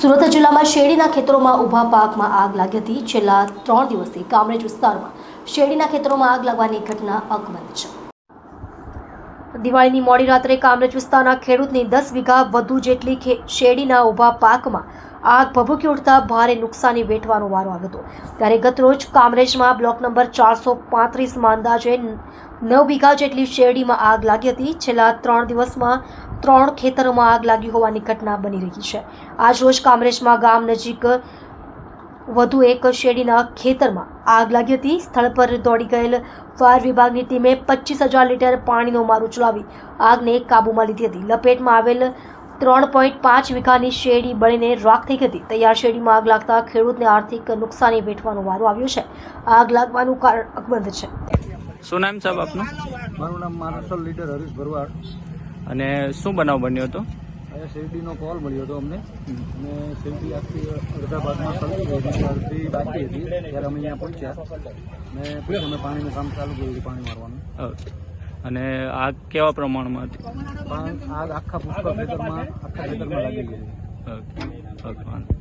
સુરત જિલ્લામાં શેરડીના ખેતરોમાં ઊભા પાકમાં આગ લાગી હતી. છેલ્લા ત્રણ દિવસથી કામરેજ વિસ્તારમાં શેરડીના ખેતરોમાં આગ લાગવાની ઘટના અકબંધ છે. દિવાળીની મોડી રાત્રે કામરેજ વિસ્તારના ખેડૂતની દસ વીઘા વધુ જેટલી શેરડીના ઊભા પાકમાં આગ ભભૂકી ઉઠતા ભારે નુકસાની વેઠવાનો વારો આવ્યો હતો. ત્યારે ગતરોજ કામરેજમાં બ્લોક નંબર ચારસો પાંત્રીસમાં અંદાજે નવ વીઘા જેટલી શેરડીમાં આગ લાગી હતી. છેલ્લા ત્રણ દિવસમાં ત્રણ ખેતરોમાં આગ લાગી હોવાની ઘટના બની રહી છે. આજ રોજ કામરેજમાં ગામ નજીક વધુ એક શેરડીના ખેતરમાં આગ લાગી હતી. સ્થળ પર દોડી ગયેલ ફાયર વિભાગની ટીમે પચીસ હજાર લીટર પાણીનો મારો ચલાવી આગને કાબૂમાં લીધી હતી. લપેટમાં આવેલ ત્રણ પોઈન્ટ પાંચ વીઘાની શેરડી બળીને રાખ થઈ ગઈ હતી. તૈયાર શેરડીમાં આગ લાગતા ખેડૂતને આર્થિક નુકસાની વેઠવાનો વારો આવ્યો છે. આગ લાગવાનું કારણ અકબંધ છે. શું નામ સાહેબ આપનું? મારું નામ માર્શલ લીડર હરીશ ભરવાડ. અને શું બનાવ બન્યો હતો? શેરડીનો કોલ મળ્યો હતો અમને. અને શેરડી આખી અડધા ભાગમાં સળગી ગઈ હતી અડધી બાકી હતી ત્યારે અમે અહીંયા પહોંચ્યા. ને પછી અમે પાણીનું કામ ચાલુ કર્યું પાણી મારવાનું. ઓકે. અને આગ કેવા પ્રમાણમાં હતી? આગ આખા પુષ્કળ ખેતરમાં આખા ખેતરમાં લાગી ગઈ. ઓકે ઓકે વાંધો